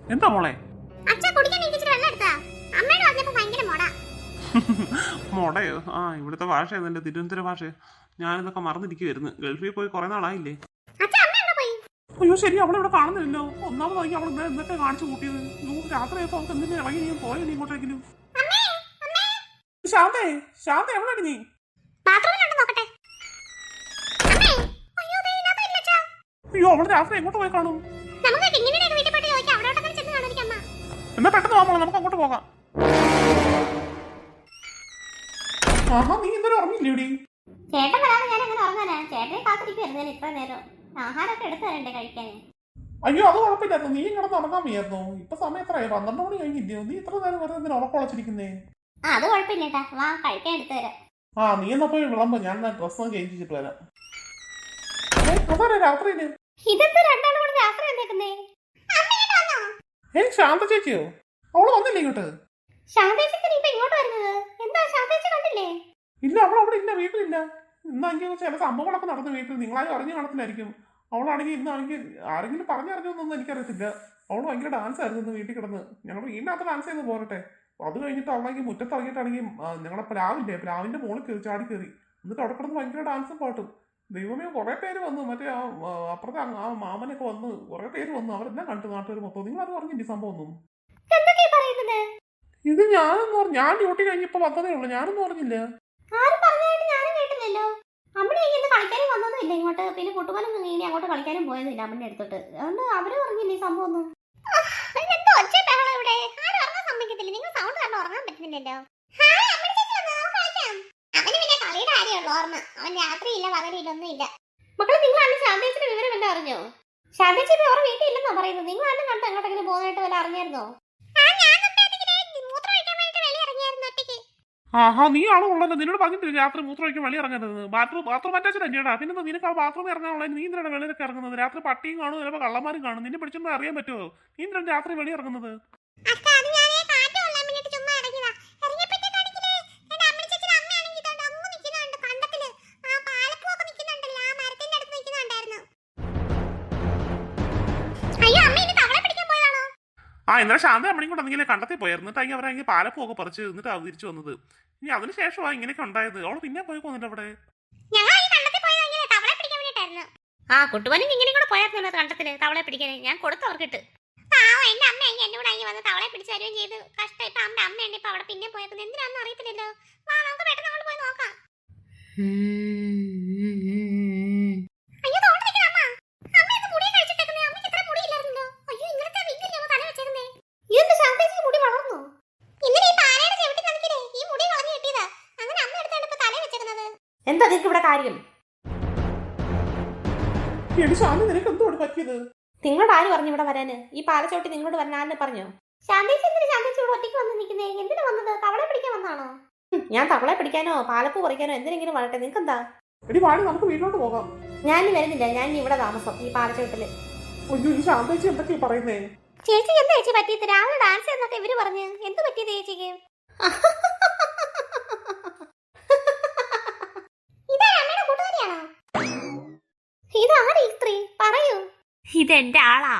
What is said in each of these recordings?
എന്താ മോളെ? മോടയോ ആ ഇവിടുത്തെ ഭാഷ എന്നെ തിരുവനന്തപുരം ഭാഷ? ഞാനിതൊക്കെ മറന്നിരിക്കുവായിരുന്നു. ഗൾഫിൽ പോയി കുറെ നാളായില്ലേ? എവിടെ അയ്യോ ശരി അവളെ ഇവിടെ കാണുന്നില്ലല്ലോ ഒന്നാമതായി അവൾ എന്തൊക്കെ കാണിച്ചു കൂട്ടിയത്. രാത്രി രാത്രിയായപ്പോ അവൾക്ക് എന്തിനും ഇറങ്ങി നീ പോയോ നീ ഇങ്ങോട്ടേക്കിലും ശാന്തേ ശാന്ത എവിടെയാണ് നീ? അയ്യോ അവളുടെ രാത്രി എങ്ങോട്ട് പോയി കാണും? എന്നാ പെട്ടെന്ന് വാ മോളെ നമുക്ക് അങ്ങോട്ട് പോകാം. ആഹാ നീ ഇന്നലെ ഉറങ്ങിയില്ലേ ഇവിടെ ചേട്ടൻ ഞാൻ അങ്ങനെ ഉറങ്ങാനാ? ചേട്ടനെ കാത്തിരിക്കുവായിരുന്നു ഞാൻ ഇത്ര നേരം. ആഹാരമൊക്കെ എടുത്തു തരണ്ടേ കഴിക്കാൻ അയ്യോ അത് കുഴപ്പമില്ലായിരുന്നു. നീ കിടന്ന് ഉറങ്ങാൻ വയ്യായിരുന്നു. ഇപ്പൊ സമയം എത്രയായി? പന്ത്രണ്ട് മണി കഴിഞ്ഞില്ലയോ നീ ഇത്ര നേരം വെറുതെ എന്തിനാ ആ അത് കുഴപ്പമില്ലേട്ടാ വാ കഴിക്കാൻ എടുത്തു തരാം. ആ നീ എന്നാ പോയി വിളമ്പോ. ഞാൻ ഡ്രസ് ചേഞ്ച് ചെയ്തിട്ട് വരാം. അതാരാ രാത്രിയിൽ? ഇതെന്ത് രണ്ടാളും കൂടെ രാത്രി എന്തേക്കുന്നേ ഏ ശാന്ത ചേച്ചിയോ? അവൾ വന്നില്ലേ ഇങ്ങോട്ട്? ശാന്തേച്ചത്തിന് ഇപ്പൊ ഇങ്ങോട്ട് വരുന്നത്? എന്താ ശാന്തേച്ച കണ്ടില്ലേ? ഇല്ല അവൾ അവിടെ ഇല്ല വീട്ടിലില്ല. ഇന്നാണെങ്കിൽ ചില സംഭവങ്ങളൊക്കെ നടന്നു വീട്ടിൽ. നിങ്ങളാരും അറിഞ്ഞു കാണത്തില്ലായിരിക്കും. അവളാണെങ്കിൽ ഇന്നാണെങ്കിൽ ആരെങ്കിലും പറഞ്ഞറിഞ്ഞൊന്നും എനിക്കറിയത്തില്ല. അവൾ ഭയങ്കര ഡാൻസ് ആയിരുന്നു ഇന്ന് വീട്ടിൽ കിടന്ന്. ഞങ്ങൾ വീടിനകത്ത് ഡാൻസ് ചെയ്ത് പോരട്ടെ. അത് കഴിഞ്ഞിട്ട് അവളാണെങ്കിൽ മുറ്റത്തിറങ്ങിയിട്ടാണെങ്കിൽ ഞങ്ങളെ ഞങ്ങളുടെ പ്ലാവില്ലേ പ്ലാവിന്റെ മുകളിൽ കയറി ചാടി കയറി. എന്നിട്ട് അവിടെ കിടന്ന് ഭയങ്കര ഡാൻസും പാട്ടും. ദൈവമേ കുറെ പേര് വന്നു. മറ്റേ ആ അപ്പുറത്തെ ആ- മാമനൊക്കെ വന്ന് കുറെ പേര് വന്നു. അവരെല്ലാം കണ്ടു നാട്ടുകാർ മൊത്തം? നിങ്ങൾ അത് പറഞ്ഞില്ലേ സംഭവം ഒന്നും? ഇത് ഞാനെന്ന് പറഞ്ഞു ഞാൻ ഡ്യൂട്ടി കഴിഞ്ഞപ്പോ വന്നതേ ഉള്ളൂ. ഞാനൊന്നും പറഞ്ഞില്ല ഇങ്ങോട്ട്. പിന്നെ കുട്ടുമലും ഇനി അങ്ങോട്ട് കളിക്കാനും പോയതില്ല അമ്മനെ എടുത്തിട്ട് അതുകൊണ്ട് അവർ പറഞ്ഞില്ലേ ഈ സംഭവം ഒന്നും? സമ്മതിക്കത്തില്ല. നിങ്ങൾ സൗണ്ട് കാരണം ഉറങ്ങാൻ പറ്റുന്നില്ലല്ലോ. ഓർമ്മ. അവൻ രാത്രിയില്ല പകലില്ല ഒന്നുമില്ല മക്കളെ നിങ്ങൾ അന്ന് ശാന്തേച്ചിന്റെ വിവരം എന്താ അറിഞ്ഞോ? ശാന്തേച്ചി ഇപ്പൊ അവരുടെ വീട്ടിൽ ഇല്ലെന്നാ പറയുന്നത്. നിങ്ങൾ അന്ന് കണ്ടു എങ്ങോട്ടെങ്കിലും പോകുന്നതായിട്ട് വല്ല അറിഞ്ഞായിരുന്നോ? മൂത്രം ഒഴിക്കാൻ വേണ്ടി വെളിയിറങ്ങിയായിരുന്നു ഒറ്റയ്ക്ക്. ആഹാ നീ ആണോ ഉള്ളത് നിന്നോട് പറഞ്ഞിട്ടില്ല രാത്രി മൂത്രം ഒഴിക്കാൻ വെളി ഇറങ്ങരുത് ബാത്റൂം ബാത്റൂം അറ്റാച്ച് തന്നെയാണ് പിന്നെ നിനക്ക് ആ ബാത്റൂമിൽ ഇറങ്ങാനുള്ള നീ എന്തിനാണ് വെളിയിലൊക്കെ ഇറങ്ങുന്നത്? രാത്രി പട്ടിയും കാണും ചിലപ്പോൾ കള്ളന്മാരും കാണും. നിന്നെ പിടിച്ചോണ്ട് അറിയാൻ പറ്റുമോ നീ എന്തിനാണ് രാത്രി വെളി ഇറങ്ങുന്നത്? ആ ഇന്നലെ ശാന്ത അമ്മണിയും കൂടെ എന്തെങ്കിലും കണ്ടത്തിൽ പോയായിരുന്നു. എന്നിട്ട് അങ്ങനെ അവരെ പാലപ്പൊക്കെ പറിച്ച് എന്നിട്ട് തിരിച്ചു വന്നത്. ഇനി അതിന് ശേഷമാണ് ഇങ്ങനെയൊക്കെ ഉണ്ടായത്. അവൾ പിന്നെ പോയി പോകുന്നില്ല അവിടെ. ആ കുട്ടുവനും ഇങ്ങനെ കൂടെ പോയായിരുന്നു കണ്ടത്തിൽ തവളെ പിടിക്കാൻ ഞാൻ കൊടുത്തു അവർക്കിട്ട്. എന്റെ അമ്മ എന്നെ എന്നോട് അങ്ങ് വന്ന് തവളെ പിടിച്ചു തരുകയും ചെയ്തു. കഷ്ടം ഇപ്പൊ അമ്മ അമ്മയുണ്ട് ഇപ്പൊ അവിടെ. പിന്നെ പോയേക്കുന്നത്. എന്തിനാണെന്ന് അറിയത്തില്ലല്ലോ. വാ നമുക്ക് പെട്ടെന്ന് അങ്ങോട്ട് പോയി നോക്കാം അയ്യോ തോണ്ട് നിൽക്കുന്ന അമ്മ അമ്മ എന്ത് മുടി കഴിച്ചിട്ടേക്കുന്നേ അമ്മയ്ക്ക് ഇത്ര മുടിയില്ലായിരുന്നല്ലോ അയ്യോ ഇങ്ങനത്തെ വിഗ്ഗല്ലേ അമ്മ തല വെച്ചേക്കുന്നേ ഈ എന്ത് ശാന്തേച്ചിക്ക് മുടി വളർന്നു ഇന്നലെ ഈ പാലയുടെ ചെവിട്ടി നനക്കില്ലേ ഈ മുടി കളഞ്ഞു കിട്ടിയതാ അങ്ങനെ അമ്മ എടുത്താണ് ഇപ്പൊ തല വെച്ചേക്കുന്നത് എന്താ നിനക്ക് ഇവിടെ കാര്യം? ശാന്തി നിനക്ക് എന്തോട് പറ്റിയത്? നിങ്ങളോട് ആര് പറഞ്ഞു ഇവിടെ വരാന്? ഈ പാലച്ചോട്ടി നിങ്ങളോട് വരാൻ ആരെന്നെ പറഞ്ഞോ ശാന്തേച്ചി എന്തിനാ ഒറ്റയ്ക്ക് വന്ന് നിൽക്കുന്നേ? എന്തിനാ വന്നത്? തവളെ പിടിക്കാൻ വന്നാണോ? ഞാൻ തവളെ പിടിക്കാനോ പാലപ്പൂ പറിക്കാനോ എന്തിനെങ്കിലും വരട്ടെ. നിങ്ങൾക്ക് എന്താ എടി വാടി നമുക്ക് വീട്ടിലോട്ട് പോകാം. ഞാൻ വരുന്നില്ല. ഞാൻ ഇവിടെ താമസം ഈ പാലച്ചോട്ടിൽ അയ്യോ ഈ ശാന്തേച്ചി എന്തൊക്കെയാ പറയുന്നേ? ചേച്ചി എന്താ ചേച്ചി പറ്റിയത്? രാവിലെ ഡാൻസ് എന്നൊക്കെ ഇവർ പറഞ്ഞു. എന്ത് പറ്റിയത് ചേച്ചിക്ക്? ഇതെന്റെ ആളാ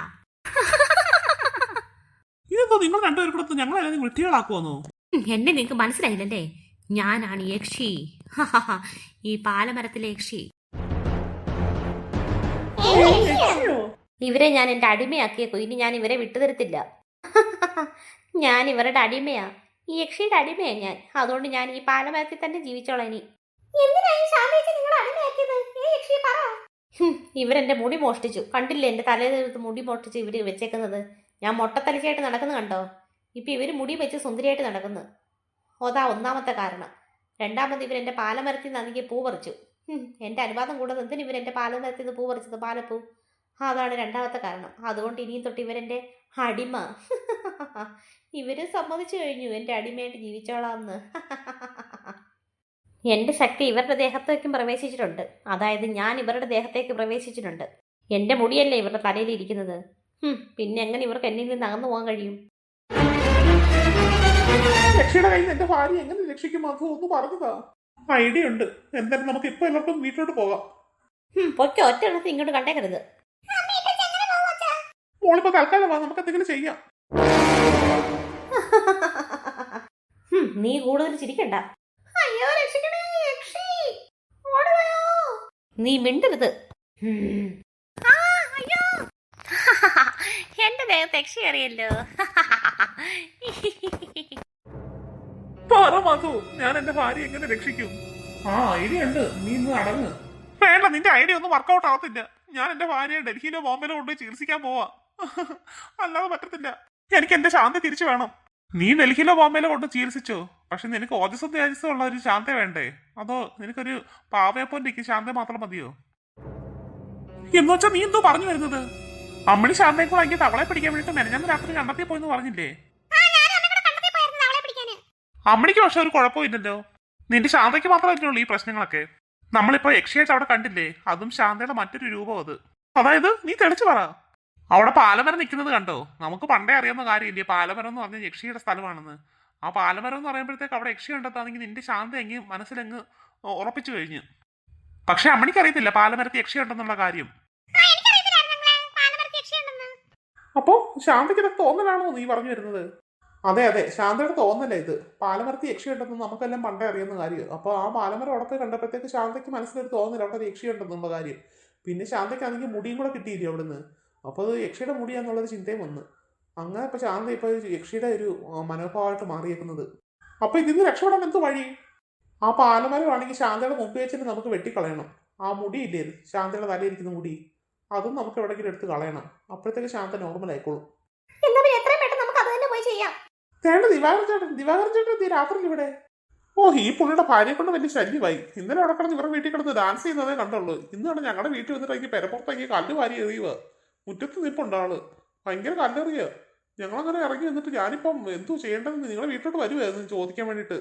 ഇതെന്തോ നിങ്ങൾ രണ്ടുപേരും കൂടെ ഞങ്ങളെ വൃത്തികളാക്കുവന്നോ എന്നെ നിങ്ങക്ക് മനസ്സിലായില്ലല്ലേ? ഞാനാണ് യക്ഷി. ഈ പാലമരത്തിലെ യക്ഷി. ഇവരെ ഞാൻ എന്റെ അടിമയാക്കിയേക്കു. ഇനി ഞാൻ ഇവരെ വിട്ടുതരത്തില്ല. ഞാൻ ഇവരുടെ അടിമയാ. ഈ യക്ഷിയുടെ അടിമയാ ഞാൻ. അതുകൊണ്ട് ഞാൻ ഈ പാലമരത്തിൽ തന്നെ ജീവിച്ചോളാം ഇനി. എന്തിനാ ഈ ശാന്തേച്ചി നിങ്ങൾ അടിമയാക്കിയത്? ഈ യക്ഷി പറ. ഇവരെന്റെ മുടി മോഷ്ടിച്ചു. കണ്ടില്ലേ എന്റെ തലേന്ന് മുടി മോഷ്ടിച്ച് ഇവർ വെച്ചേക്കുന്നത്? ഞാൻ മൊട്ടത്തലിച്ചായിട്ട് നടക്കുന്നത് കണ്ടോ? ഇപ്പൊ ഇവർ മുടി വെച്ച് സുന്ദരിയായിട്ട് നടക്കുന്നു. അതാ ഒന്നാമത്തെ കാരണം. രണ്ടാമത് ഇവരെന്റെ പാലമരത്തിൽ നിന്ന് എനിക്ക് പൂ പറിച്ചു. എന്റെ അനുവാദം കൂടാതെ എന്തിനും ഇവരെന്റെ പാലമരത്തിൽ നിന്ന് പൂ പറിച്ചത്? പാലപ്പൂ. അതാണ് രണ്ടാമത്തെ കാരണം. അതുകൊണ്ട് ഇനിയും തൊട്ട് ഇവരെന്റെ അടിമ. ഇവർ സമ്മതിച്ചു കഴിഞ്ഞു. എന്റെ അടിമയായിട്ട് ജീവിച്ചോളാമെന്ന് എന്റെ ശക്തി ഇവരുടെ ദേഹത്തേക്കും പ്രവേശിച്ചിട്ടുണ്ട്. അതായത് ഞാൻ ഇവരുടെ ദേഹത്തേക്ക് പ്രവേശിച്ചിട്ടുണ്ട്. എന്റെ മുടിയല്ലേ ഇവരുടെ തലയിൽ ഇരിക്കുന്നത്? പിന്നെ എങ്ങനെ ഇവർക്ക് എന്നിൽ നിന്ന് അകന്നു പോകാൻ കഴിയും? രക്ഷയുടെ കയ്യിൽ എന്റെ ഭാര്യ എങ്ങനെ രക്ഷിക്കും? അത് ഒന്ന് പറഞ്ഞതാ. ഐഡിയ ഉണ്ട്. എന്തായാലും നമുക്ക് ഇപ്പൊ എല്ലാവർക്കും വീട്ടിലോട്ട് പോകാം. പൊക്കെ ഒറ്റ ഇങ്ങോട്ട് കണ്ടേക്കരുത്. മോളിപ്പോ തൽക്കാലം നമുക്ക് എന്തെങ്കിലും ചെയ്യാം. നീ കൂടുതൽ ചിരിക്കണ്ട അയ്യോ രക്ഷിക്കണേ രക്ഷി ഓടുകയോ നീ മിണ്ടരുത്. ആ അയ്യോ. എന്റെ ദേഹത്ത് രക്ഷി അറിയല്ലോ പറ മധു ഞാൻ എന്റെ ഭാര്യ എങ്ങനെ രക്ഷിക്കും? ആ ഐഡിയ ഉണ്ട് നീ ഇന്ന് അടങ്ങ്. വേണ്ട നിന്റെ ഐഡിയ ഒന്നും വർക്കൗട്ട് ആവത്തില്ല. ഞാൻ എന്റെ ഭാര്യയെ ഡൽഹിയിലോ ബോംബെയിലോ കൊണ്ടുപോയി ചികിത്സിക്കാൻ പോവാ. അല്ലാതെ പറ്റത്തില്ല. എനിക്ക് എന്റെ ശാന്തി തിരിച്ചു വേണം. നീ ഡൽഹിയിലോ ബോംബെയിലോ കൊണ്ട് ചികിത്സിച്ചോ? പക്ഷെ നിനക്ക് ഓജസ്സും തേജസ്സും ഉള്ള ഒരു ശാന്ത വേണ്ടേ? അതോ നിനക്കൊരു പാവയപ്പോന്റെ ശാന്ത മാത്രം മതിയോ? എന്ന് വെച്ചാ നീ എന്തോ പറഞ്ഞു വരുന്നത്? അമ്മണി ശാന്തയെ കൂടെ എനിക്ക് തവളെ പിടിക്കാൻ വേണ്ടിട്ട് മെനഞ്ഞാന്ന് രാത്രി കണ്ടെത്തി പോയെന്ന് പറഞ്ഞില്ലേ? അമ്മണിക്ക് പക്ഷെ ഒരു കുഴപ്പമില്ലല്ലോ നിന്റെ ശാന്തയ്ക്ക് മാത്രമല്ലേ ഉള്ളൂ ഈ പ്രശ്നങ്ങളൊക്കെ. നമ്മളിപ്പോ യക്ഷിയായിട്ട് അവിടെ കണ്ടില്ലേ? അതും ശാന്തയുടെ മറ്റൊരു രൂപം അത്. അതായത് നീ തെളിച്ചു പറ. അവിടെ പാലമരം നിൽക്കുന്നത് കണ്ടോ? നമുക്ക് പണ്ടേ അറിയാവുന്ന കാര്യമില്ലേ? പാലമരം എന്ന് പറഞ്ഞ യക്ഷിയുടെ സ്ഥലമാണെന്ന്. ആ പാലമരം എന്ന് പറയുമ്പോഴത്തേക്ക് അവിടെ യക്ഷി കണ്ടെത്താണെങ്കിൽ നിന്റെ ശാന്ത എങ്ങ് മനസ്സിലങ്ങ് ഉറപ്പിച്ചു കഴിഞ്ഞു. പക്ഷെ അമ്മണിക്ക് അറിയത്തില്ല പാലമരത്ത് യക്ഷി ഉണ്ടെന്നുള്ള കാര്യം. അപ്പോ ശാന്തയ്ക്ക് തോന്നലാണോ നീ പറഞ്ഞു വരുന്നത്? അതെ അതെ. ശാന്തയുടെ തോന്നലേ ഇത്. പാലമരത്തി യക്ഷി ഉണ്ടെന്ന് നമുക്കെല്ലാം പണ്ടേ അറിയുന്ന കാര്യം. അപ്പോൾ ആ പാലമരം അവിടെ പോയി കണ്ടപ്പോഴത്തേക്ക് ശാന്തയ്ക്ക് മനസ്സിലൊരു തോന്നല അവിടെ യക്ഷി ഉണ്ടെന്നുള്ള കാര്യം. പിന്നെ ശാന്തയ്ക്ക് ആണെങ്കിൽ മുടിയും കൂടെ കിട്ടിയില്ലേ അവിടുന്ന്? അപ്പോൾ അത് യക്ഷിയുടെ മുടിയാന്നുള്ളൊരു ചിന്തയും വന്നു. അങ്ങനെ പക്ഷെ ശാന്ത ഇപ്പൊ യക്ഷിയുടെ ഒരു മനോഭാവമായിട്ട് മാറിയേക്കുന്നത്. അപ്പോൾ ഇതിന്ന് രക്ഷപ്പെടാൻ എന്ത് വഴി? ആ പാലമരം ആണെങ്കിൽ ശാന്തയുടെ മുമ്പ് വെച്ചിട്ട് നമുക്ക് വെട്ടിക്കളയണം. ആ മുടിയില്ലേ ഇല്ലേ? ശാന്തയുടെ തലയിരിക്കുന്ന മുടി. അതും നമുക്ക് എവിടെങ്കിലും എടുത്ത് കളയണം. അപ്പോഴത്തേക്ക് ശാന്ത നോർമൽ ആയിക്കോളും. തേണ്ട ദിവാകരൻ ചേട്ടൻ ദിവാകരൻ ചേട്ടൻ എത്തി രാത്രി ഇവിടെ? ഓ ഈ പുള്ളിയുടെ ഭാര്യയെ കൊണ്ട് വലിയ ശല്യമായി. ഇന്നലെ അവിടെ കിടന്ന് ഇവരുടെ വീട്ടിൽ കിടന്ന് ഡാൻസ് ചെയ്യുന്നതേ കണ്ടുള്ളൂ. ഇന്നാണ് ഞങ്ങളുടെ വീട്ടിൽ വന്നിട്ട് എനിക്ക് പെരപ്പുറത്തേക്ക് കല്ല് വാരി എറിയുക മുറ്റത്ത് നിൽപ്പുണ്ടാൾ ഭയങ്കര കല്ലെറിയ. ഞങ്ങളങ്ങനെ ഇറങ്ങി വന്നിട്ട് ഞാനിപ്പം എന്തു ചെയ്യേണ്ടതെന്ന് നിങ്ങളെ വീട്ടിലോട്ട് വരുമായിരുന്നു ചോദിക്കാൻ വേണ്ടിയിട്ട്.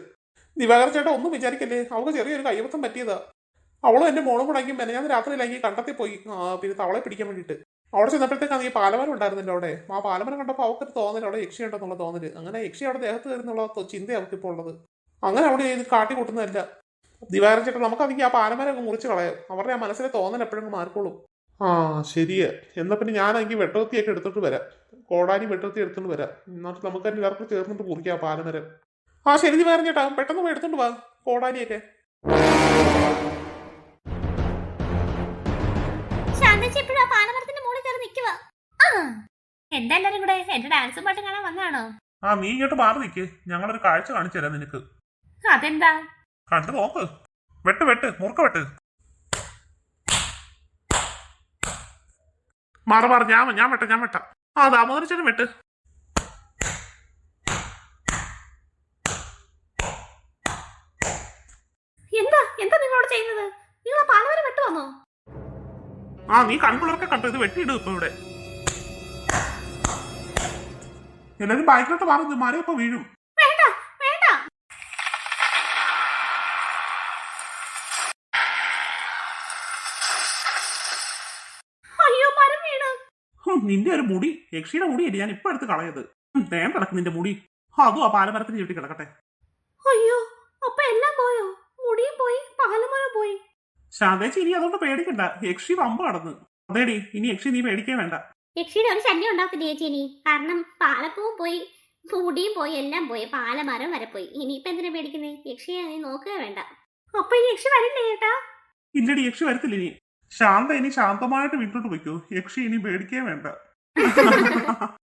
ദിവാകർ ചേട്ടാ ഒന്നും വിചാരിക്കല്ലേ? അവൾക്ക് ചെറിയൊരു കൈവത്തം പറ്റിയതാ. അവളും എന്റെ മോളും കൂടെ എങ്കിൽ മെനഞ്ഞാന്ന് രാത്രിയിലാക്കി കണ്ടത്തിൽ പോയി. പിന്നെ തവളെ പിടിക്കാൻ വേണ്ടിയിട്ട്. അവിടെ ചെന്നപ്പോഴത്തേക്കാണ് ഈ പാലമരം ഉണ്ടായിരുന്നല്ലോ അവിടെ. ആ പാലമരം കണ്ടപ്പോൾ അവൾക്കൊരു തോന്നൽ അവിടെ യക്ഷി ഉണ്ടെന്നുള്ള തോന്നൽ. അങ്ങനെ യക്ഷി അവിടെ ദേഹത്ത് കയറുന്നുള്ള ചിന്ത അവർക്ക് ഇപ്പോൾ ഉള്ളത്. അങ്ങനെ അവിടെ ഇത് കാട്ടി കൂട്ടുന്നതല്ല. ദിവാകരൻ ചേട്ടൻ നമുക്കതിക്ക് ആ പാലമരം അങ്ങ് മുറിച്ച് കളയാം. അവരുടെ ആ മനസ്സിലെ തോന്നൽ എപ്പോഴും മാറിക്കോളും. ആ ശരി എന്നാ പിന്നെ ഞാനെങ്കിൽ വെട്ടവത്തിയൊക്കെ എടുത്തിട്ട് വരാം. കോടാനി വെട്ടവത്തി എടുത്തിട്ട് വരാം. എന്നിട്ട് നമുക്ക് തന്നെ എല്ലാവർക്കും ചേർന്നിട്ട് മുറിക്കാം പാലമരം ആ ശരി നീ പറഞ്ഞു ചേട്ടാ പെട്ടെന്ന് പോയി എടുത്തോണ്ട് വാ. കോടാനിയൊക്കെ. എന്താ എല്ലാരും കൂടെ? എന്റെ ഡാൻസും പാട്ടും കാണാൻ വന്നാണോ ആ നീ ഇങ്ങോട്ട് മാറി നിൽക്ക് ഞങ്ങളൊരു കാഴ്ച കാണിച്ചു തരാം നിനക്ക്. അതെന്താ? കണ്ടു നോക്ക്. വെട്ട് വെട്ട്. മുറുക്ക വെട്ട്. മാറ മാറ ഞാൻ ഞാൻ വെട്ട ഞാൻ വെട്ട. ആ ദാമോദര ചേട്ടൻ വെട്ട്. എന്താ എന്താ നിങ്ങളോട് ചെയ്യുന്നത്? നിങ്ങൾ ആ പാലവരെ വെട്ട് വന്നോ? ആ നീ കൺപിളർക്കെ കണ്ടു? ഇത് വെട്ടിയിടും ഇപ്പൊ ഇവിടെ. എല്ലാരും ബൈക്കിലോട്ട് മാറുന്നു. മാറിയപ്പോ ഇപ്പൊ വീഴും വേണ്ട വേണ്ട അയ്യോ മരം വീണ് ഹും, നിന്റെ ഒരു മുടി യക്ഷിയുടെ മുടിയല്ലേ ഞാൻ ഇപ്പൊ എടുത്ത് കളയത്? തേം തേൻ കിടക്കും നിന്റെ മുടി. അതും ആ പാലമരത്തിന് ചുറ്റി കിടക്കട്ടെ. അയ്യോ അപ്പൊ എല്ലാം പോയോ? മുടിയും പോയി പാലമരം പോയി. ശാന്തേച്ചി ഇനി അതുകൊണ്ട് പേടിക്കണ്ട. യക്ഷി വമ്പ കടന്ന്. അതേടി ഇനി യക്ഷി നീ പേടിക്കേ വേണ്ട. യക്ഷിയുടെ ഒരു ശല്യം ഉണ്ടാക്കുന്ന ചേച്ചി ഇനി? കാരണം പാലപ്പൂവും പോയി മുടിയും പോയി എല്ലാം പോയി പാലമരം വരെ പോയി. ഇനിയിപ്പോ എന്തിനാ പേടിക്കുന്നേ? യക്ഷിയെ നീ നോക്കുക വേണ്ട. അപ്പൊ ഈ യക്ഷി വരില്ലേ ചേട്ടാ? ഇല്ലടി യക്ഷി വരത്തില്ല ഇനി. ശാന്ത ഇനി ശാന്തമായിട്ട് വീട്ടിലോട്ട് പോയിക്കോ. യക്ഷി ഇനി പേടിക്കേ വേണ്ട.